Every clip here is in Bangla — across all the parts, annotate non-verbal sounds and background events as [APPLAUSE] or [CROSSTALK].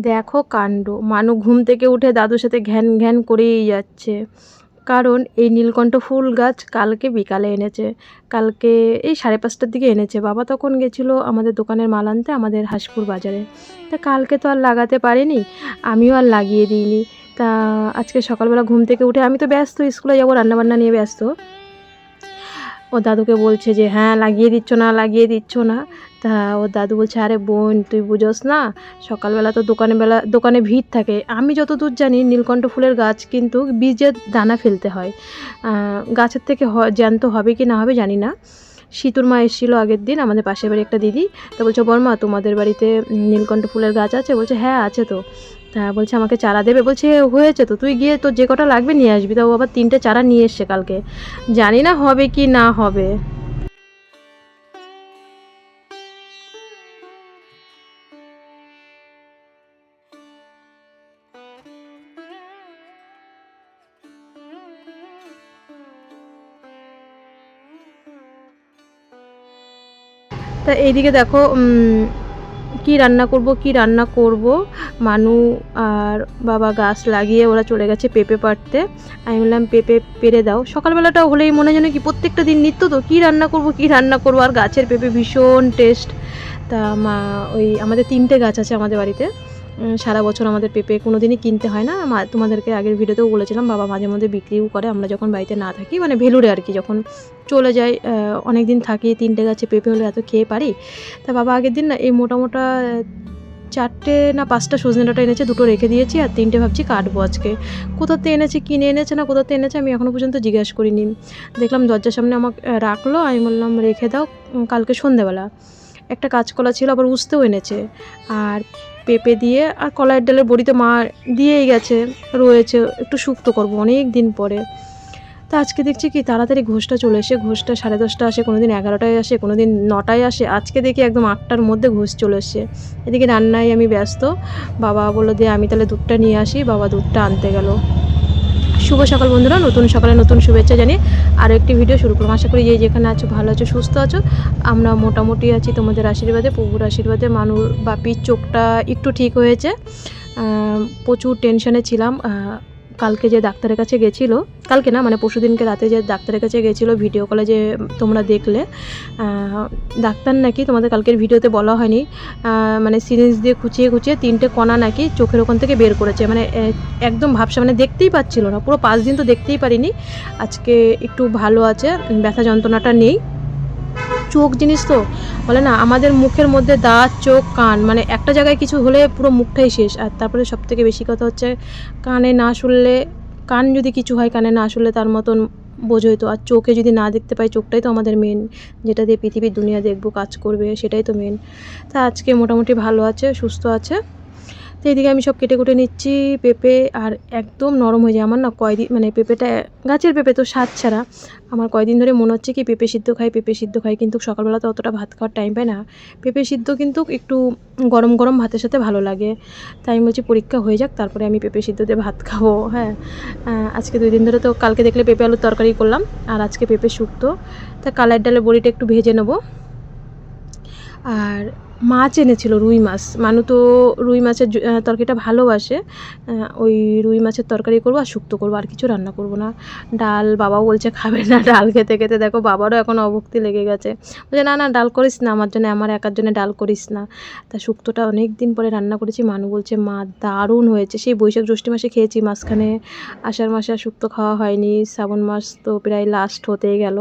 দেখো কাণ্ড। মানু ঘুম থেকে উঠে দাদুর সাথে ঘ্যান ঘ্যান করেই যাচ্ছে। কারণ এই নীলকণ্ঠ ফুল গাছ কালকে বিকালে এনেছে। কালকে এই সাড়ে পাঁচটার দিকে এনেছে। বাবা তখন গেছিল আমাদের দোকানের মাল আনতে আমাদের হাসপুর বাজারে। তা কালকে তো আর লাগাতে পারিনি, আমিও আর লাগিয়ে দিইনি। তা আজকে সকালবেলা ঘুম থেকে উঠে আমি তো ব্যস্ত, স্কুলে যাব, রান্নাবান্না নিয়ে ব্যস্ত। ও দাদুকে বলছে যে হ্যাঁ লাগিয়ে দিচ্ছ না, লাগিয়ে দিচ্ছ না। তা ওর দাদু বলছে, আরে বোন, তুই বুঝোস না, সকালবেলা তো দোকানে বেলা, দোকানে ভিড় থাকে। আমি যতদূর জানি, নীলকণ্ঠ ফুলের গাছ কিন্তু বীজের দানা ফেলতে হয়। গাছের থেকে জ্যান্ত হবে কি না হবে জানি না। শীতুর মা এসেছিল আগের দিন, আমাদের পাশের বাড়ি একটা দিদি। তা বলছে, বর্মা, তোমাদের বাড়িতে নীলকণ্ঠ ফুলের গাছ আছে? বলছে হ্যাঁ আছে তো। তা বলছে, আমাকে চারা দেবে। বলছে, হয়েছে তো, তুই গিয়ে তোর যে কটা লাগবে নিয়ে আসবি। তা ও আবার তিনটে চারা নিয়ে এসছে কালকে। জানি না হবে কি না হবে। তা এইদিকে দেখো কি রান্না করব, কি রান্না করব। মানু আর বাবা গাছ লাগিয়ে ওরা চলে গেছে পেঁপে পাড়তে। আমি বললাম, পেঁপে পেরে দাও। সকালবেলাটা হলেই মনে যেন কি প্রত্যেকটা দিন নিত্য তো, কী রান্না করব, কি রান্না করব। আর গাছের পেঁপে ভীষণ টেস্ট তা মা, ওই আমাদের তিনটে গাছ আছে আমাদের বাড়িতে। সারা বছর আমাদের পেঁপে কোনো দিনই কিনতে হয় না। তোমাদেরকে আগের ভিডিওতেও বলেছিলাম, বাবা মাঝে মধ্যে বিক্রিও করে, আমরা যখন বাড়িতে না থাকি মানে ভেলুরে আর কি, যখন চলে যাই অনেক দিন থাকি, তিনটে গাছে পেঁপে হলে এত খেয়ে পারি। তা বাবা আগের দিন না, এই মোটা মোটা চারটে না পাঁচটা সজনে ডাঁটা এনেছে, দুটো রেখে দিয়েছি আর তিনটে ভাবছি কাটবো আজকে। কোথাতে এনেছে, কিনে এনেছে না কোথাতে এনেছে, আমি এখনও পর্যন্ত জিজ্ঞাসা করিনি। দেখলাম দরজার সামনে আমাকে রাখল, আমি বললাম, রেখে দাও কালকে সন্ধেবেলা। একটা কাঁচকলা ছিল, আবার উস্তেও এনেছে। আর পেঁপে দিয়ে আর কলাইয়ের ডালের বড়িতে মা দিয়েই গেছে, রয়েছে, একটু শুক্তো করব অনেক দিন পরে। তা আজকে দেখছি কি, তাড়াতাড়ি ঘোষটা চলে এসে, ঘোষটা সাড়ে দশটা আসে কোনো দিন এগারোটায় আসে কোনো দিন নটায় আসে। আজকে দেখি একদম আটটার মধ্যে ঘোষ চলে এসছে। এদিকে রান্নায় আমি ব্যস্ত। বাবা বলল দিয়ে আমি তাহলে দুধটা নিয়ে আসি। বাবা দুধটা আনতে গেল। শুভ সকাল বন্ধুরা, নতুন সকালে নতুন শুভেচ্ছা জানিয়ে আরও একটি ভিডিও শুরু করলাম আশা করি যে যেখানে আছো, ভালো আছো, সুস্থ আছো, আমরা মোটামুটি আছি তোমাদের আশীর্বাদে, প্রভুর আশীর্বাদে। মানুষ বাপির চোখটা একটু ঠিক হয়েছে। প্রচুর টেনশনে ছিলাম। কালকে যে ডাক্তারের কাছে গেছিল, কালকে না মানে পরশুদিনকে রাতে যে ডাক্তারের কাছে গেছিল ভিডিও কলে যে তোমরা দেখলে ডাক্তার নাকি তোমাদের কালকের ভিডিওতে বলা হয়নি মানে সিরিঞ্জ দিয়ে খুঁচিয়ে খুঁচিয়ে তিনটে কণা নাকি চোখের ওখান থেকে বের করেছে মানে একদম ভাবসা মানে দেখতেই পাচ্ছিল না, পুরো পাঁচ দিন তো দেখতেই পারিনি, আজকে একটু ভালো আছে, ব্যথা যন্ত্রণাটা নেই। চোখ জিনিস তো? বলে না, আমাদের মুখের মধ্যে দাঁত, চোখ, কান মানে একটা জায়গায় কিছু হলে পুরো মুখটাই শেষ। আর তারপরে সব থেকে বেশি কথা হচ্ছে, কানে না শুনলে, কান যদি কিছু হয় কানে না শুনলে তার মতন বোঝোই তো। আর চোখে যদি না দেখতে পাই, চোখটাই তো আমাদের মেন যেটা দিয়ে পৃথিবীর দুনিয়া দেখব, কাজ করবে, সেটাই তো মেন তা আজকে মোটামুটি ভালো আছে, সুস্থ আছে। তো এইদিকে আমি সব কেটে কুটে নিচ্ছি, পেঁপে আর একদম নরম হয়ে যায়। আমার না কয়দিন মানে পেঁপেটা, গাছের পেঁপে তো স্বাদ ছাড়া। আমার কয়দিন ধরে মনে হচ্ছে কি পেঁপে সিদ্ধ খাই, পেঁপে সিদ্ধ খাই, কিন্তু সকালবেলা তো অতটা ভাত খাওয়ার টাইম পাই না। পেঁপে সিদ্ধ কিন্তু একটু গরম গরম ভাতের সাথে ভালো লাগে। তাই আমি বলছি পরীক্ষা হয়ে যাক, তারপরে আমি পেঁপে সিদ্ধ দিয়ে ভাত খাব হ্যাঁ। আজকে দুই দিন ধরে তো কালকে দেখলে পেঁপে আলুর তরকারি করলাম, আর আজকে পেঁপে শুক্তো। তা কালার ডালের বড়িটা একটু ভেজে নেব। আর মাছ এনেছিল, রুই মাছ। মানু তো রুই মাছের তরকারিটা ভালোবাসে। ওই রুই মাছের তরকারি করব আর শুক্তো করব, আর কিছু রান্না করব না। ডাল বাবাও বলছে, খাবে না ডাল খেতে খেতে। দেখো, বাবারও এখন অভক্তি লেগে গেছে। বলছে, না না, ডাল করিস না, আমার জন্য, আমার একার জন্য ডাল করিস না। তা শুক্তোটা অনেক দিন পরে রান্না করেছি। মানু বলছে, মা, দারুণ হয়েছে। সেই বৈশাখ জ্যৈষ্ঠ মাসে খেয়েছি মাঝখানে। আষাঢ় মাসে আর শুক্তো খাওয়া হয়নি। শ্রাবণ মাস তো প্রায় লাস্ট হতেই গেল।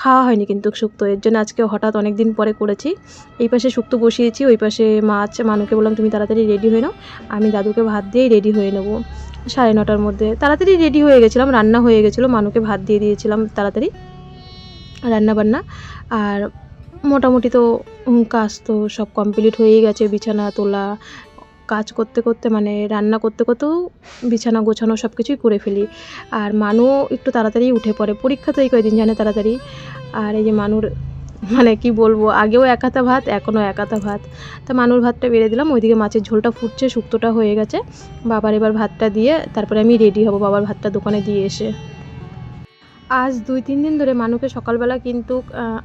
খাওয়া হয়নি কিন্তু শুক্তো। এর জন্য আজকে হঠাৎ অনেক দিন পরে করেছি। এই পাশে শুক্তো বসিয়েছি, ওই পাশে মাছ মানুকে বললাম, তুমি তাড়াতাড়ি রেডি হয়ে নাও। আমি দাদুকে ভাত দিয়েই রেডি হয়ে নেব। সাড়ে নটার মধ্যে। তাড়াতাড়ি রেডি হয়ে গেছিলাম, রান্না হয়ে গেছিল। মানুকে ভাত দিয়ে দিয়েছিলাম তাড়াতাড়ি রান্না বান্না আর মোটামুটি তো কাজ তো সব কমপ্লিট হয়েই গেছে। বিছানা, তোলা কাজ করতে করতে মানে রান্না করতে করতেও বিছানা গোছানো সব কিছুই করে ফেলি। আর মানু একটু তাড়াতাড়ি উঠে পড়ে। পরীক্ষা তো এই কয়দিন জানে তাড়াতাড়ি। আর এই যে মানুর মানে কি বলব, আগেও এক হাতা ভাত, এখনও এক হাতা ভাত। তা মানুর ভাতটা বেড়ে দিলাম, ওইদিকে মাছের ঝোলটা ফুটছে, শুক্তোটা হয়ে গেছে। বাবার এবার ভাতটা দিয়ে তারপরে আমি রেডি হব, বাবার ভাতটা দোকানে দিয়ে এসে। আজ দুই, তিন দিন ধরে মানুকে সকালবেলা কিন্তু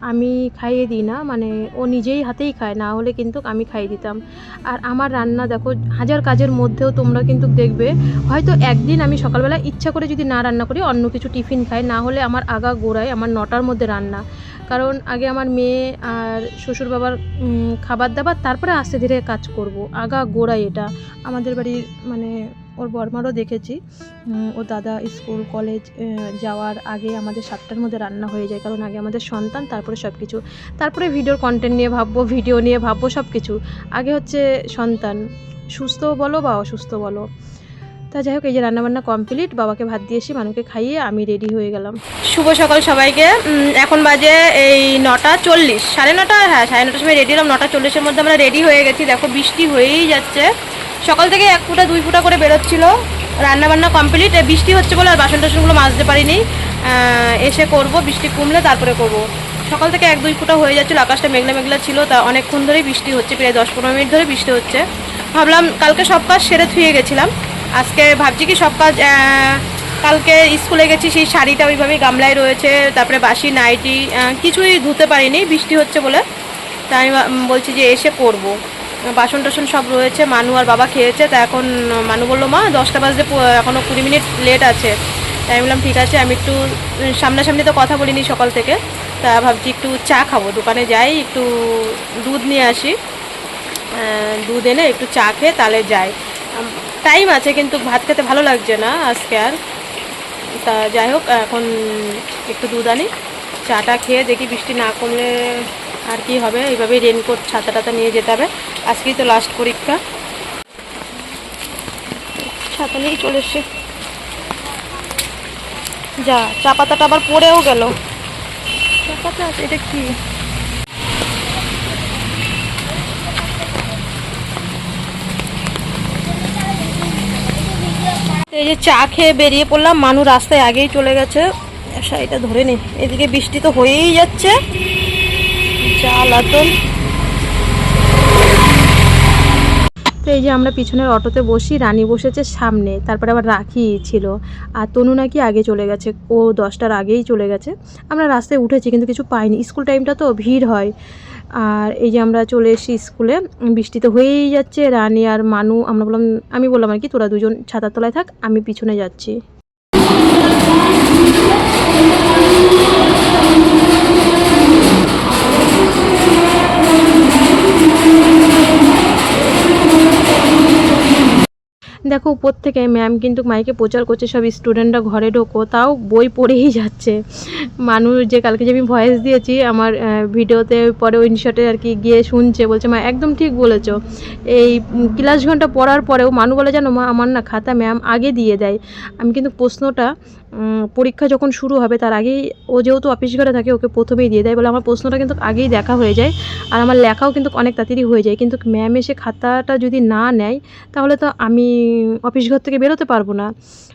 আমি খাইয়ে দিই না মানে ও নিজেই হাতেই খায়, না হলে কিন্তু আমি খাইয়ে দিতাম। আর আমার রান্না দেখো, হাজার কাজের মধ্যেও তোমরা কিন্তু দেখবে, হয়তো একদিন আমি সকালবেলা ইচ্ছা করে যদি না রান্না করি, অন্য কিছু টিফিন খাই, না হলে আমার আগা গোড়ায়, আমার নটার মধ্যে রান্না। কারণ আগে আমার মেয়ে আর শ্বশুর বাবার খাবার দাবার, তারপরে আস্তে ধীরে কাজ করব। আগা গোড়ায় এটা। আমাদের বাড়ির মানে ওর বর্মারও দেখেছি। ও দাদা স্কুল, কলেজ যাওয়ার আগে আমাদের সাতটার মধ্যে রান্না হয়ে যায়। কারণ আগে আমাদের সন্তান, তারপরে সব কিছু তারপরে ভিডিওর কন্টেন্ট নিয়ে ভাববো ভিডিও নিয়ে ভাববো সব কিছু আগে হচ্ছে সন্তান। সুস্থ বলো বা অসুস্থ বলো। তা যাই হোক, এই যে রান্নাবান্না কমপ্লিট বাবাকে ভাত দিয়ে এসে মানুষকে খাইয়ে আমি রেডি হয়ে গেলাম। শুভ সকাল সবাইকে। এখন বাজে এই নটা চল্লিশ, সাড়ে নটা হ্যাঁ সাড়ে নটার সময় রেডি হলাম, নটা চল্লিশের মধ্যে আমরা রেডি হয়ে গেছি। দেখো, বৃষ্টি হয়েই যাচ্ছে। সকাল থেকে এক ফুটা, দুই ফুটা করে বেরোচ্ছিল। রান্নাবান্না কমপ্লিট বৃষ্টি হচ্ছে বলে আর বাসন টাসনগুলো মাজতে পারিনি। এসে করব, বৃষ্টি কমলে তারপরে করব। সকাল থেকে এক, দুই ফুটা হয়ে যাচ্ছিল, আকাশটা মেঘলা মেঘলা ছিল, তা অনেকক্ষণ ধরেই বৃষ্টি হচ্ছে, প্রায় দশ পনেরো মিনিট ধরে বৃষ্টি হচ্ছে। ভাবলাম কালকে সব কাজ সেরে থুয়ে গেছিলাম। আজকে ভাবছি কি সব কাজ কালকে স্কুলে গেছি, সেই শাড়িটা ওইভাবেই গামলায় রয়েছে, তারপরে বাসি নাইটি কিছুই ধুতে পারিনি, বৃষ্টি হচ্ছে বলে। তাই আমি বলছি যে এসে করব বাসন টাসন সব রয়েছে, মানু আর বাবা খেয়েছে, তা এখন মানু বলল, মা, দশটা বাজতে এখনও কুড়ি মিনিট লেট আছে। তাই আমি বললাম, ঠিক আছে, আমি একটু সামনাসামনি তো কথা বলিনি সকাল থেকে, তা ভাবছি একটু চা খাব, দোকানে যাই, একটু দুধ নিয়ে আসি। দুধ এনে একটু চা খেয়ে তাহলে যাই। টাইম আছে, কিন্তু ভাত খেতে ভালো লাগছে না আজকে আর। তা যাই হোক, এখন একটু দুধ আনি, চাটা খেয়ে দেখি বৃষ্টি না কমলে আর কি হবে। এইভাবেই রেনকোট ছাতা টাতা নিয়ে যেতে হবে। আজকেই তো লাস্ট পরীক্ষা। ছাতা নিয়েই চলে এসছে। যা, চা পাতাটা আবার পড়েও গেল। চা পাতা এটা কি? এই যে চা খেয়ে বেরিয়ে পড়লাম, মানু রাস্তায় আগেই চলে গেছে। শাড়িটা ধরে নে। এদিকে বৃষ্টি তো হয়েই যাচ্ছে। জ্বালাতন তো এই যে আমরা পিছনের অটোতে বসি, রানী বসেছে সামনে, তারপরে আবার রাখি ছিল। আর তনু নাকি আগে চলে গেছে, ও দশটার আগেই চলে গেছে। আমরা রাস্তায় উঠেছি, কিন্তু কিছু পাইনি। স্কুল টাইমটা তো ভিড় হয়। আর এই যে আমরা চলে এসেছি স্কুলে বৃষ্টিতে হয়েই যাচ্ছে, রানি আর মানু, আমরা বললাম, আমি বললাম আর কি, তোরা দুজন ছাতার তলায় থাক, আমি পিছনে যাচ্ছি। দেখো উপর থেকে ম্যাম কিন্তু মাইকে প্রচার করছে, সব স্টুডেন্টরা ঘরে ঢোকো, তাও বই পড়েই যাচ্ছে। মানুষ যে কালকে যে আমি ভয়েস দিয়েছি, আমার ভিডিওতে পরে ওই শটে আর কি গিয়ে শুনছে, বলছে, মা, একদম ঠিক বলেছ। এই ক্লাস ঘণ্টা পড়ার পরেও মানু বলে, জানো মা, আমার না খাতা ম্যাম আগে দিয়ে দেয়। আমি কিন্তু প্রশ্নটা পরীক্ষা যখন শুরু হবে, তার আগেই ও যেহেতু অফিস ঘরে থাকে, ওকে প্রথমেই দিয়ে দেয় বলে আমার প্রশ্নটা কিন্তু আগেই দেখা হয়ে যায়। আর আমার লেখাও কিন্তু অনেক তাড়াতাড়ি হয়ে যায়। কিন্তু ম্যাম এসে খাতাটা যদি না নেয়, তাহলে তো আমি অফিস ঘর থেকে বেরোতে পারব না।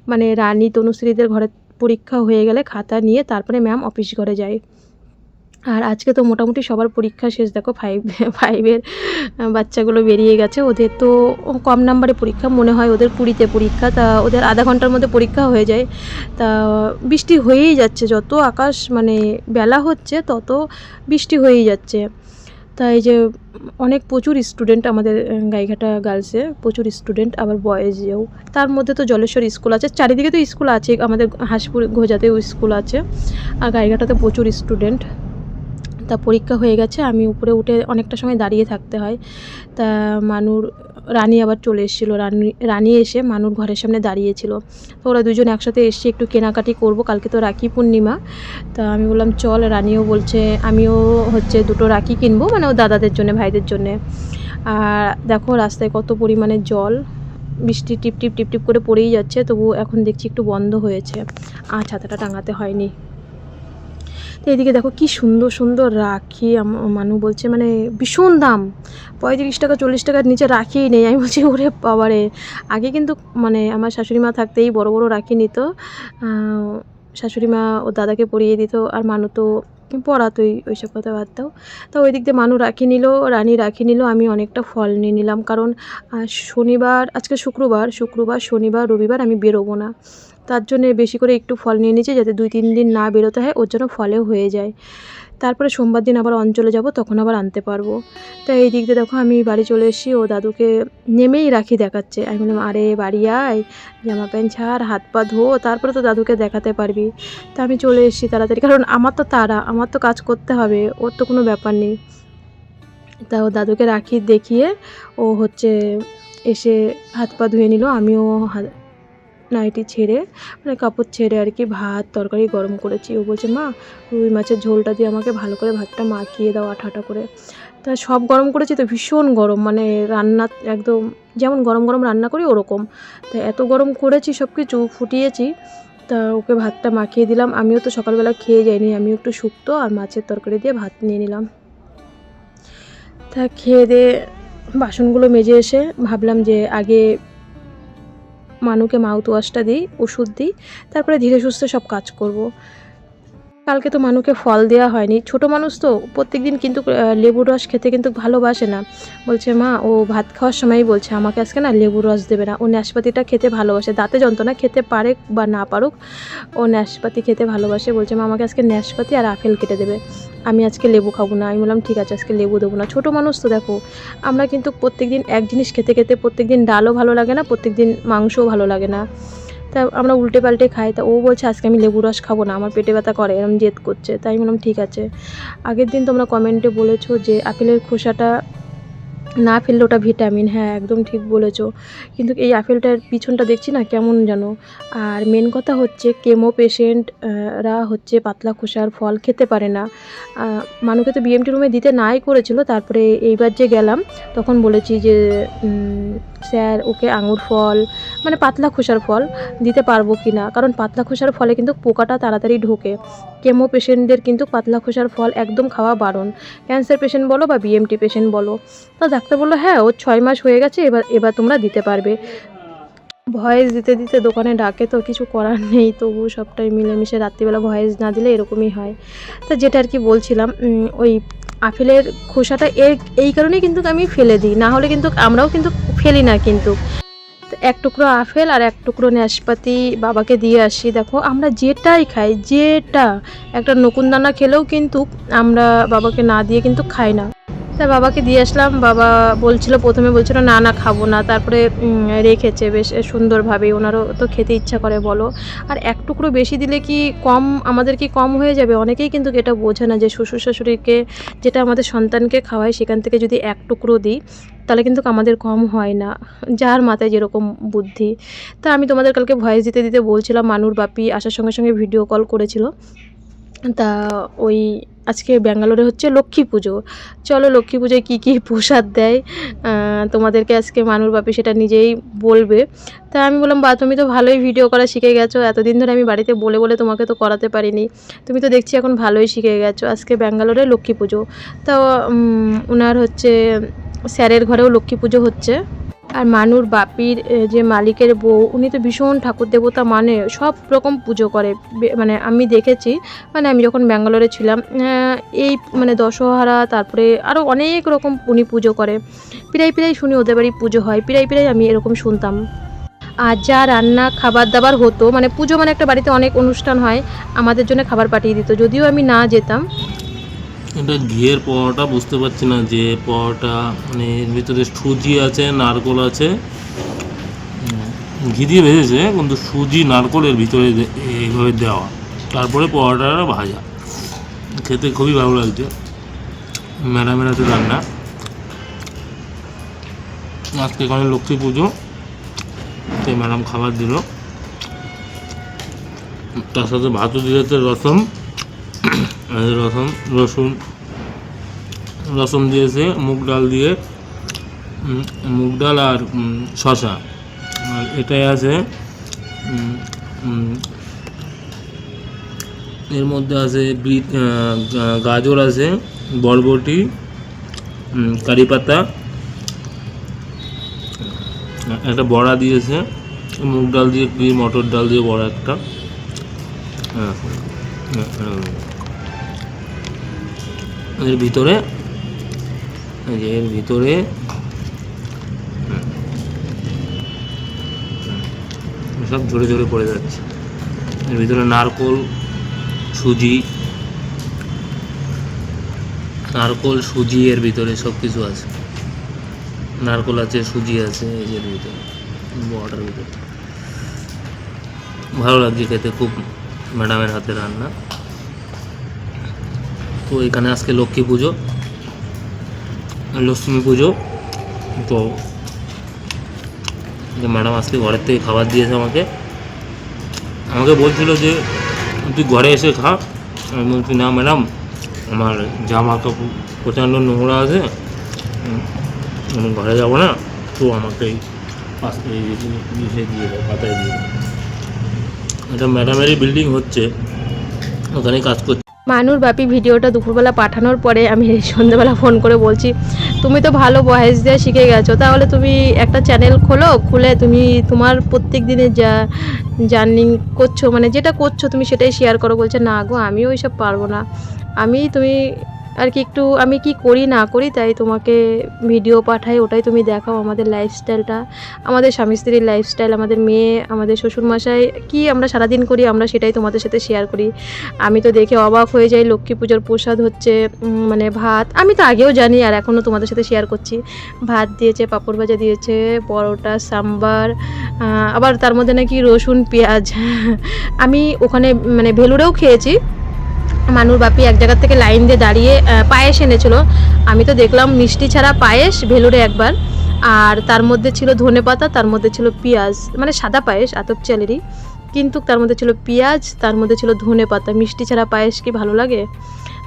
মানে রানী, তনুশ্রীদের ঘরে পরীক্ষা হয়ে গেলে খাতা নিয়ে তারপরে ম্যাম অফিস ঘরে যায়। আর আজকে তো মোটামুটি সবার পরীক্ষা শেষ। দেখো ফাইভ ফাইভের বাচ্চাগুলো বেরিয়ে গেছে। ওদের তো কম নাম্বারে পরীক্ষা, মনে হয় ওদের কুড়িতে পরীক্ষা। তা ওদের আধা ঘণ্টার মধ্যে পরীক্ষা হয়ে যায়। তা বৃষ্টি হয়েই যাচ্ছে। যত আকাশ মানে বেলা হচ্ছে, তত বৃষ্টি হয়েই যাচ্ছে। তাই যে অনেক প্রচুর স্টুডেন্ট আমাদের গাইঘাটা গার্লসে প্রচুর স্টুডেন্ট আবার বয়েজেও তার মধ্যে তো জলেশ্বর স্কুল আছে। চারিদিকে তো স্কুল আছে। আমাদের হাঁসপুর, ঘোজাতেও স্কুল আছে। আর গাইঘাটাতে প্রচুর স্টুডেন্ট তা পরীক্ষা হয়ে গেছে, আমি উপরে উঠে অনেকটা সময় দাঁড়িয়ে থাকতে হয়। তা মানুর, রানী আবার চলে এসেছিল, রানী রানী এসে মানুর ঘরের সামনে দাঁড়িয়েছিল। তো ওরা দুজন একসাথে এসে একটু কেনাকাটি করব, কালকে তো রাখি পূর্ণিমা। তা আমি বললাম, চল, রানীও বলছে, আমিও হচ্ছে দুটো রাখি কিনবো মানে ও দাদাদের জন্য, ভাইদের জন্যে। আর দেখো রাস্তায় কত পরিমাণে জল, বৃষ্টি টিপ টিপ টিপ টিপ করে পড়েই যাচ্ছে তবু এখন দেখছি একটু বন্ধ হয়েছে। আর ছাতাটা টাঙাতে হয়নি। তো এদিকে দেখো কি সুন্দর সুন্দর রাখি মানু বলছে মানে ভীষণ দাম। পঁয়ত্রিশ টাকা, চল্লিশ টাকার নিচে রাখিই নেই। আমি বলছি, ওরে বাবারে। আগে কিন্তু মানে আমার শাশুড়ি মা থাকতেই বড় বড় রাখি নিত। শাশুড়ি মা ও দাদাকে পরিয়ে দিত আর মানু তো পড়াতোই ওইসব কথা বাদ তো ওই দিক দিয়ে মানু রাখি নিল, রানী রাখি নিল, আমি অনেকটা ফল নিয়ে নিলাম। কারণ শনিবার, আজকে শুক্রবার শুক্রবার, শনিবার, রবিবার আমি বেরোবো না। তার জন্য বেশি করে একটু ফল নিয়ে নিয়েছি যাতে দুই তিন দিন না বেরোতে হয়, ওর জন্য ফলেও হয়ে যায়। তারপরে সোমবার দিন আবার অঞ্চলে যাব, তখন আবার আনতে পারব। তো এই দিক দিয়ে দেখো আমি বাড়ি চলে এসেছি, ও দাদুকে নেমেই রাখি দেখাচ্ছে। আমি বললাম, আরে, বাড়ি আয়, জামা প্যান্ট ছাড়, হাত পা ধো, তারপরে তো দাদুকে দেখাতে পারবি। তা আমি চলে এসেছি তাড়াতাড়ি, কারণ আমার তো তারা, আমার তো কাজ করতে হবে, ওর তো কোনো ব্যাপার নেই। তা ও দাদুকে রাখি দেখিয়ে ও হচ্ছে এসে হাত পা ধুয়ে নিল, আমিও নাইটি ছেড়ে মানে কাপড় ছেড়ে আর কি ভাত, তরকারি গরম করেছি। ও বলছে, মা, রুই মাছের ঝোলটা দিয়ে আমাকে ভালো করে ভাতটা মাখিয়ে দাও আঠা আঠা করে। তা সব গরম করেছি তো, ভীষণ গরম মানে রান্না একদম, যেমন গরম গরম রান্না করি ওরকম। তা এত গরম করেছি সব কিছু ফুটিয়েছি, তা ওকে ভাতটা মাখিয়ে দিলাম। আমিও তো সকালবেলা খেয়ে যাইনি, আমিও একটু শুক্তো আর মাছের তরকারি দিয়ে ভাত নিয়ে নিলাম। তা খেয়ে দিয়ে বাসনগুলো মেজে এসে ভাবলাম যে আগে মানুকে মাউথ ওয়াশটা দিই ওষুধ দিই তারপরে ধীরে সুস্থে সব কাজ করব। কালকে তো মানুকে ফল দেওয়া হয়নি। ছোট মানুষ তো প্রত্যেক দিন কিন্তু লেবুর রস খেতে কিন্তু ভালোবাসে না। বলছে, মা, ও ভাত খাওয়ার সময়ই বলছে, আমাকে আজকে না লেবুর রস দেবে না। ও নাশপাতিটা খেতে ভালোবাসে। দাঁতে যন্ত্রণা খেতে পারে বা না পারুক, ও নাশপাতি খেতে ভালোবাসে। বলছে, মা, আমাকে আজকে নাশপাতি আর আপেল কেটে দেবে। আমি আজকে লেবু খাব না। আমি বললাম, ঠিক আছে, আজকে লেবু দেবো না। ছোটো মানুষ তো দেখো, আমরা কিন্তু প্রত্যেক দিন এক জিনিস খেতে খেতে প্রত্যেক দিন ডালও ভালো লাগে না প্রত্যেক দিন মাংসও ভালো লাগে না। তা আমরা উল্টে পাল্টে খাই। তা ও বলছে, আজকে আমি লেবু রস খাব না, আমার পেটে ব্যথা করে, এরম জেদ করছে। তাই বললাম, ঠিক আছে। আগের দিন তোমরা কমেন্টে বলেছ যে আপেলের খোসাটা না ফেললে ওটা ভিটামিন হ্যাঁ একদম ঠিক বলেছ। কিন্তু এই আপেলটার পিছনটা দেখছি না কেমন যেন। আর মেন কথা হচ্ছে কেমো পেশেন্টরা হচ্ছে পাতলা খোসার ফল খেতে পারে না। মানুকে তো বিএমটি রুমে দিতে নাই করেছিল, তারপরে এইবার যে গেলাম, তখন বলেছি যে স্যার, ওকে আঙুর ফল মানে পাতলা খোসার ফল দিতে পারব কি না কারণ পাতলা খোসার ফলে কিন্তু পোকাটা তাড়াতাড়ি ঢোকে। কেমো পেশেন্টদের কিন্তু পাতলা খোসার ফল একদম খাওয়া বারণ। ক্যান্সার পেশেন্ট বলো বা বিএমটি পেশেন্ট বলো। তা ডাক্তার বলল হ্যাঁ ওর ছয় মাস হয়ে গেছে, এবার এবার তোমরা দিতে পারবে। ভয়েস দিতে দিতে দোকানে ডাকে তো কিছু করার নেই তবু সবটাই মিলেমিশে রাত্রিবেলা ভয়েস না দিলে এরকমই হয়। তা যেটা আর কি বলছিলাম ওই আপেলের খোসাটা এর, এই কারণেই কিন্তু আমি ফেলে দিই, না হলে কিন্তু আমরাও কিন্তু ফেলি না কিন্তু। এক টুকরো আপেল আর এক টুকরো নাশপাতি বাবাকে দিয়ে আসি। দেখো, আমরা যেটাই খাই, যেটা। একটা নকুন দানা খেলেও কিন্তু আমরা বাবাকে না দিয়ে কিন্তু খাই না। তা বাবাকে দিয়ে আসলাম। বাবা বলছিল, প্রথমে বলছিল, না না, খাব না। তারপরে রেখেছে বেশ সুন্দরভাবে ওনারও তো খেতে ইচ্ছা করে, বলো। আর এক টুকরো বেশি দিলে কি কম, আমাদের কি কম হয়ে যাবে? অনেকেই কিন্তু এটা বোঝে না যে শ্বশুর শাশুড়িকে, যেটা আমাদের সন্তানকে খাওয়াই সেখান থেকে যদি এক টুকরো দিই, তাহলে কিন্তু আমাদের কম হয় না, যার মাথায় যেরকম বুদ্ধি। তা আমি তোমাদের কালকে ভয়েস দিতে দিতে বলছিলাম, মানুর বাপি আসার সঙ্গে সঙ্গে ভিডিও কল করেছিল। তা ওই আজকে ব্যাঙ্গালোরে হচ্ছে লক্ষ্মী পুজো। চলো লক্ষ্মী পুজোয় কী কী প্রসাদ দেয় তোমাদেরকে আজকে মানুর বাপি সেটা নিজেই বলবে। তা আমি বললাম, বা, তুমি তো ভালোই ভিডিও করা শিখে গেছো। এতদিন ধরে আমি বাড়িতে বলে বলে তোমাকে তো করাতে পারিনি। তুমি তো দেখছি এখন ভালোই শিখে গেছো। আজকে ব্যাঙ্গালোরে লক্ষ্মী পুজো। তো ওনার হচ্ছে, স্যারের ঘরেও লক্ষ্মী পুজো হচ্ছে। আর মানুর বাপির যে মালিকের বউ, উনি তো ভীষণ ঠাকুর দেবতা মানে সব রকম পুজো করে। মানে আমি দেখেছি মানে আমি যখন ব্যাঙ্গালোরে ছিলাম এই মানে দশহারা, তারপরে আরও অনেক রকম উনি পুজো করে। প্রায় প্রায় শুনি ওদের বাড়ি পুজো হয় প্রায় প্রায় আমি এরকম শুনতাম। আর যা রান্না, খাবার দাবার হতো মানে পুজো মানে একটা বাড়িতে অনেক অনুষ্ঠান হয়, আমাদের জন্য খাবার পাঠিয়ে দিত, যদিও আমি না যেতাম। এটা ঘিয়ের পরোটা, বুঝতে পারছি না, যে পরোটা মানে এর ভিতরে সুজি আছে, নারকোল আছে। ঘি দিয়ে ভেজেছে, কিন্তু সুজি নারকোলের ভিতরে এইভাবে দেওয়া। তারপরে পরোটাটা ভাজা। খেতে খুবই ভালো লাগছে। ম্যাডামের হাতে রান্না। আজকে এখানে লক্ষ্মী পুজো। তাই ম্যাডাম খাবার দিল। তার সাথে ভাতও দিয়েছে রসম রসুন রসুন রসম দিয়েছে মুগ ডাল দিয়ে মুগ ডাল আর শশা আর এটাই আছে এর মধ্যে আছে গাজর আছে বরবটি কারি পাতা একটা বড়া দিয়েছে মুগ ডাল দিয়ে মটর ডাল দিয়ে বড়া একটা হ্যাঁ হ্যাঁ, হ্যাঁ। এর ভিতরে, এই এর ভিতরে, সব ঝরে ঝরে পড়ে যাচ্ছে। এর ভিতরে নারকোল, সুজি নারকোল, সুজি এর ভিতরে সব কিছু আছে। নারকোল আছে, সুজি আছে এর ভিতরে বড়ার ভিতরে। ভালো লাগছে খেতে, খুব ম্যাডামের হাতে রান্না। তো এখানে আজকে লক্ষ্মী পুজো লক্ষ্মী পুজো। তো ম্যাডাম আজকে ঘরের থেকে খাবার দিয়েছে আমাকে। আমাকে বলছিল যে, তুই ঘরে এসে খা। আমি বলছি, না ম্যাডাম, আমার জামা কাপড় প্রচণ্ড নোংরা আছে। আমি ঘরে যাব না, তো আমাকে এই দিয়ে দাও পাতায় দিয়ে এটা ম্যাডামেরই বিল্ডিং হচ্ছে। ওখানেই কাজ করছে। মানুর বাপি ভিডিওটা দুপুরবেলা পাঠানোর পরে আমি [LAUGHS] সন্ধ্যেবেলা ফোন করে বলছি, তুমি তো ভালো বয়স দিয়ে শিখে গেছো, তাহলে তুমি একটা চ্যানেল খোলো, খুলে তুমি তোমার প্রত্যেক দিনে যা, জার্নি করছ মানে যেটা করছ তুমি সেটাই শেয়ার করো। বলছে, না গো আমি ওইসব পারব না। আমি, তুমি আর কি একটু আমি কি করি না করি, তাই তোমাকে ভিডিও পাঠাই, ওটাই তুমি দেখাও আমাদের লাইফস্টাইলটা আমাদের স্বামী স্ত্রীর লাইফস্টাইল আমাদের মেয়ে, আমাদের শ্বশুরমশাই, কি আমরা সারাদিন করি আমরা সেটাই তোমাদের সাথে শেয়ার করি। আমি তো দেখে অবাক হয়ে যাই, লক্ষ্মী পুজোর প্রসাদ হচ্ছে মানে ভাত, আমি তো আগেও জানি আর এখনও তোমাদের সাথে শেয়ার করছি। ভাত দিয়েছে, পাঁপড় ভাজা দিয়েছে, পরোটা, সাম্বার আবার তার মধ্যে নাকি রসুন, পেঁয়াজ, আমি ওখানে মানে ভেলুরেও খেয়েছি মানুর বাপি এক জায়গা থেকে লাইন দিয়ে দাঁড়িয়ে পায়েস এনেছিল। আমি তো দেখলাম মিষ্টি ছাড়া পায়েস ভেলুরে একবার। আর তার মধ্যে ছিল ধনে পাতা, তার মধ্যে ছিল পেঁয়াজ মানে সাদা পায়েস, আতপ চালেরই। কিন্তু তার মধ্যে ছিল পেঁয়াজ, তার মধ্যে ছিল ধনে পাতা। মিষ্টি ছাড়া পায়েস কি ভালো লাগে?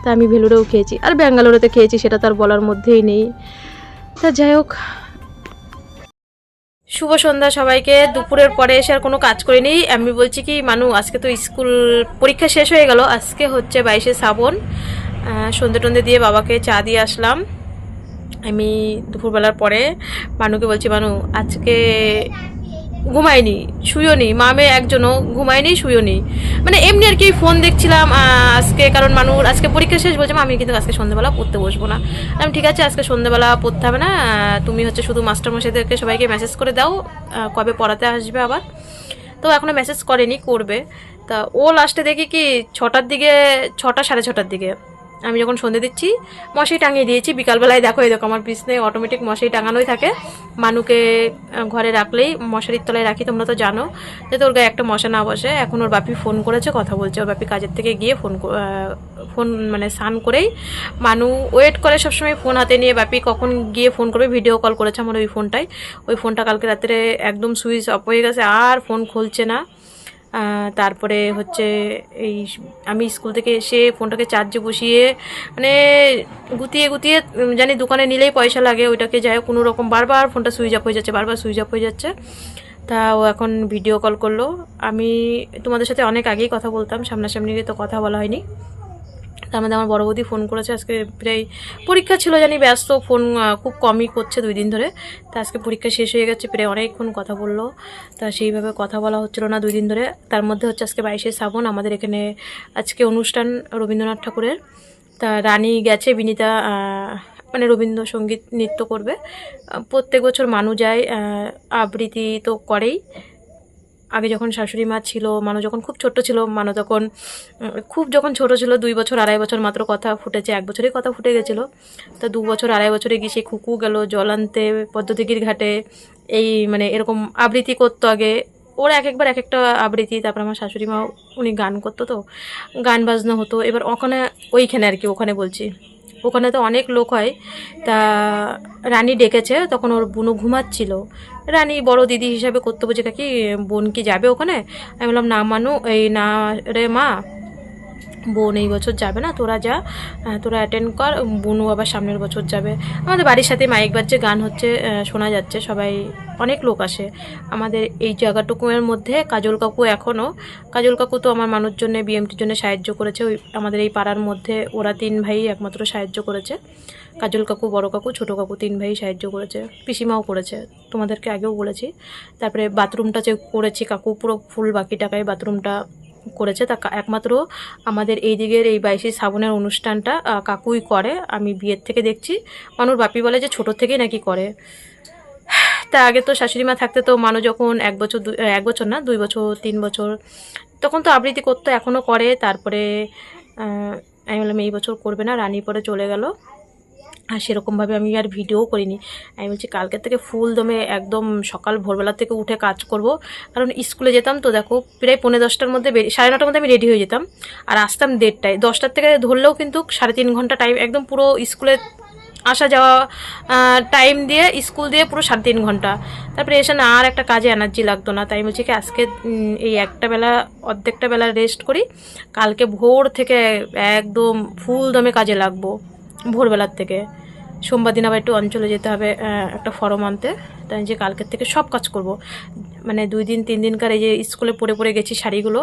তা আমি ভেলুরেও খেয়েছি। আর ব্যাঙ্গালোরেতে খেয়েছি, সেটা তার বলার মধ্যেই নেই। তা যাই হোক শুভ সন্ধ্যা সবাইকে। দুপুরের পরে এসে আর কোনো কাজ করিনি। আমি বলছি কি, মানু, আজকে তো স্কুল পরীক্ষা শেষ হয়ে গেল। আজকে হচ্ছে বাইশে শ্রাবণ। সন্ধে টন্ধে দিয়ে বাবাকে চা দিয়ে আসলাম। আমি দুপুরবেলার পরে মানুকে বলছি, মানু, আজকে ঘুমাইনি শুইও নি মামে একজনও ঘুমায়নি শুইও নি মানে এমনি আর কি ফোন দেখছিলাম আজকে কারণ মানুষ আজকে পরীক্ষা শেষ বলছে "মা, আমি কিন্তু আজকে সন্ধ্যেবেলা পড়তে বসবো না। আমি ঠিক আছে আজকে সন্ধ্যেবেলা পড়তে হবে না। তুমি হচ্ছে শুধু মাস্টারমশাইদেরকে সবাইকে মেসেজ করে দাও কবে পড়াতে আসবে আবার। তো এখনও মেসেজ করেনি করবে। তা ও লাস্টে দেখি কি ছটার দিকে ছটা সাড়ে ছটার দিকে। আমি যখন সন্ধে দিচ্ছি মশাই টাঙিয়ে দিয়েছি। বিকালবেলায় দেখো, এই দেখো আমার বিছনে অটোমেটিক মশাই টাঙানোই থাকে। মানুকে ঘরে রাখলেই মশারির তলায় রাখি, তোমরা তো জানো। যে তোর গায়ে একটা মশা না বসে, এখন ওর বাপি ফোন করেছে, কথা বলছে। ওর বাপি কাজের থেকে গিয়ে ফোন ফোন মানে স্নান করেই মানু ওয়েট করে সবসময় ফোন হাতে নিয়ে বাপি কখন গিয়ে ফোন করবে ভিডিও কল করেছে আমার ওই ফোনটাই ওই ফোনটা কালকে রাত্রে একদম সুইচ অফ হয়ে গেছে, আর ফোন খুলছে না। তারপরে হচ্ছে এই আমি স্কুল থেকে এসে ফোনটাকে চার্জে বসিয়ে মানে গুতিয়ে গুতিয়ে জানি দোকানে নিলেই পয়সা লাগে, ওইটাকে যাই কোনো রকম বারবার ফোনটা সুইচ অফ হয়ে যাচ্ছে, বারবার সুইচ অফ হয়ে যাচ্ছে। তা ও এখন ভিডিও কল করল। আমি তোমাদের সাথে অনেক আগেই কথা বলতাম, সামনাসামনি তো কথা বলা হয়নি। তার মধ্যে আমার বড় বৌদি ফোন করেছে, আজকে প্রায় পরীক্ষা ছিল জানি, ব্যস্ত, ফোন খুব কমই করছে দুই দিন ধরে। তা আজকে পরীক্ষা শেষ হয়ে গেছে, প্রায় অনেকক্ষণ কথা বলল। তা সেইভাবে কথা বলা হচ্ছিল না দুই দিন ধরে। তার মধ্যে হচ্ছে আজকে বাইশে শ্রাবণ, আমাদের এখানে আজকে অনুষ্ঠান রবীন্দ্রনাথ ঠাকুরের। তা রানী গেছে, বিনিতা মানে রবীন্দ্রসঙ্গীত নৃত্য করবে। প্রত্যেক বছর মানু যায় আবৃত্তি তো করেই। আগে যখন শাশুড়ি মা ছিল, মানু যখন খুব ছোট্ট ছিল, মানু তখন খুব যখন ছোট ছিল, দুই বছর, আড়াই বছর মাত্র কথা ফুটেছে, এক বছরেই কথা ফুটে গেছিল। তা দু বছর, আড়াই বছরে গিয়ে সেই খুকু গেল, জল আনতে পদ্মদিঘির ঘাটে, এই মানে এরকম আবৃত্তি করতো আগে। ওরা এক একবার এক একটা আবৃত্তি, তারপর আমার শাশুড়ি মা, উনি গান করতো তো, গান বাজনা হতো। এবার ওখানে, ওইখানে আর কি, ওখানে বলছি। ওখানে তো অনেক লোক হয়। তা রানী ডেকেছে, তখন ওর বুনো ঘুমাচ্ছিল। রানী বড় দিদি হিসাবে করতে বলছে কাকি বোন কি যাবে ওখানে? আমি বললাম, না, মানু, এই না রে মা। বোন এই বছর যাবে না, তোরা যা তোরা অ্যাটেন্ড কর বোনও আবার সামনের বছর যাবে। আমাদের বাড়ির সাথে মাইক বাজছে গান হচ্ছে শোনা যাচ্ছে, সবাই অনেক লোক আসে। আমাদের এই জায়গাটুকুর মধ্যে কাজল কাকু এখনও কাজল কাকু তো আমার মানুষ জন্য বিএমটির জন্য সাহায্য করেছে, ওই আমাদের এই পাড়ার মধ্যে ওরা তিন ভাই একমাত্র সাহায্য করেছে। কাজল কাকু, বড় কাকু, ছোট কাকু তিন ভাই সাহায্য করেছে, পিসিমাও করেছে, তোমাদেরকে আগেও বলেছি। তারপরে বাথরুমটা যে করেছি, কাকু পুরো ফুল বাকি টাকায় বাথরুমটা করেছে। তা একমাত্র আমাদের এই দিকের এই বাইশে শ্রাবণের অনুষ্ঠানটা কাকুই করে। আমি বিয়ের থেকে দেখছি। মানুষ বাপি বলে যে ছোট থেকেই নাকি করে। তা আগে তো শাশুড়ি মা থাকতে তো মানুষ যখন এক বছর এক বছর না, দুই বছর, তিন বছর, তখন তো আবৃত্তি করতো এখনও করে। তারপরে আমি বললাম, এই বছর করবে না, রানী পরে চলে গেল। আর সেরকমভাবে আমি আর ভিডিও করিনি। আমি বলছি কালকের থেকে ফুল দমে একদম সকাল ভোরবেলা থেকে উঠে কাজ করব। কারণ স্কুলে যেতাম তো, দেখো, প্রায় পৌনে দশটার মধ্যে সাড়ে নটার মধ্যে আমি রেডি হয়ে যেতাম। আর আসতাম দেড়টায়। দশটার থেকে ধরলেও কিন্তু সাড়ে তিন ঘণ্টা টাইম একদম পুরো স্কুলে আসা যাওয়া টাইম দিয়ে, স্কুল দিয়ে পুরো সাড়ে তিন ঘণ্টা। তারপরে এসে না আর একটা কাজে এনার্জি লাগতো না। তাই বলছি, কি আজকে এই একটা বেলা, অর্ধেকটা বেলা রেস্ট করি। কালকে ভোর থেকে একদম ফুল দমে কাজে লাগবো। ভোরবেলার থেকে। সোমবার দিন আবার একটু অঞ্চলে যেতে হবে একটা ফরম আনতে। তাই যে কালকের থেকে সব কাজ করব। মানে দুই দিন, তিন দিনকার এই যে স্কুলে পড়ে পড়ে গেছি শাড়িগুলো,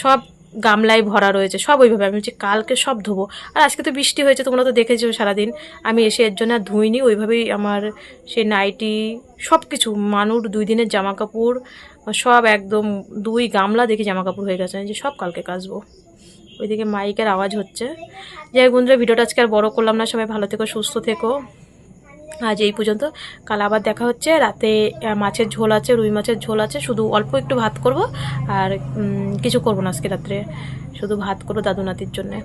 সব গামলায় ভরা রয়েছে, সব ওইভাবে। আমি বলছি, কালকে সব ধোবো। আর আজকে তো বৃষ্টি হয়েছে, তোমরা তো দেখেছ সারাদিন। আমি এসে এর জন্য ধুইনি, ওইভাবেই আমার সেই নাইটি সব কিছু মানুর, দুই দিনের জামা কাপড় সব একদম দুই গামলা দেখে জামা কাপড় হয়ে গেছে। যে সব কালকে কাচবো। ওইদিকে মাইকের আওয়াজ হচ্ছে। যাই বন্ধুরা, ভিডিওটা আজকে আর বড়ো করলাম না। সবাই ভালো থেকো, সুস্থ থেকো। আজ এই পর্যন্ত। কাল আবার দেখা হচ্ছে। রাতে মাছের ঝোল আছে, রুই মাছের ঝোল আছে। শুধু অল্প একটু ভাত করব। আর কিছু করব না আজকে রাত্রে। শুধু ভাত করব দাদু নাতির জন্যে।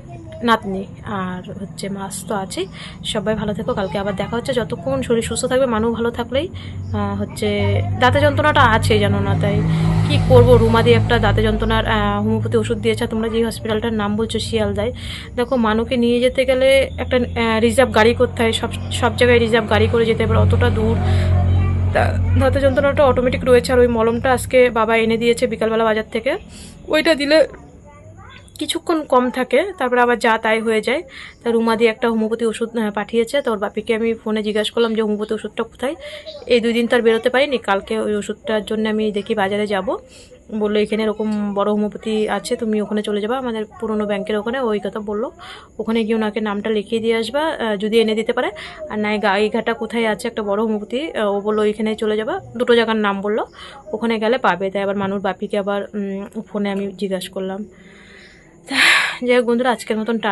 নাতনি আর হচ্ছে মাছ তো আছেই। সবাই ভালো থেকো, কালকে আবার দেখা হচ্ছে। যতক্ষণ শরীর সুস্থ থাকবে মানুষ ভালো থাকলেই হচ্ছে দাঁতে যন্ত্রণাটা আছে জানো না, তাই কি করব? রুমা দিয়ে একটা দাঁতে যন্ত্রণার হোমিওপ্যাথি ওষুধ দিয়েছে। তোমরা যে হসপিটালটার নাম বলছো, শিয়ালদায়। দেখো, মানুকে নিয়ে যেতে গেলে একটা রিজার্ভ গাড়ি করতে হয়। সব সব জায়গায় রিজার্ভ গাড়ি করে যেতে হবে অতটা দূর দাঁতে যন্ত্রণাটা অটোমেটিক রয়েছে। আর ওই মলমটা আজকে বাবা এনে দিয়েছে বিকালবেলা বাজার থেকে। ওইটা দিলে কিছুক্ষণ কম থাকে, তারপরে আবার যা তাই হয়ে যায়। তা রুমা দিয়ে একটা হোমিওপ্যাথি ওষুধ পাঠিয়েছে, তো ওর বাপিকে আমি ফোনে জিজ্ঞাসা করলাম যে হোমিওপ্যাথি ওষুধটা কোথায়? এই দুই দিন তো আর বেরোতে পারিনি, কালকে ওই ওষুধটার জন্য আমি দেখি বাজারে যাব। বলল, এখানে এরকম বড় হোমিওপ্যাথি আছে, তুমি ওখানে চলে যাবা, আমাদের পুরনো ব্যাংকের ওখানে। ওই কথা বলল। ওখানে গিয়ে ওনাকে নামটা লিখিয়ে দিয়ে আসবা যদি এনে দিতে পারে। আর নাই, গাইঘাটা কোথায় আছে একটা বড় হোমিওপ্যাথি ও বলল, ওইখানে চলে যাবা। দুটো জায়গার নাম বলল। ওখানে গেলে পাবে, তাই আবার মানুষ বাপিকে আবার ফোনে আমি জিজ্ঞাসা করলাম। [SIGHS] হোক বন্ধুরা আজকের মতন টা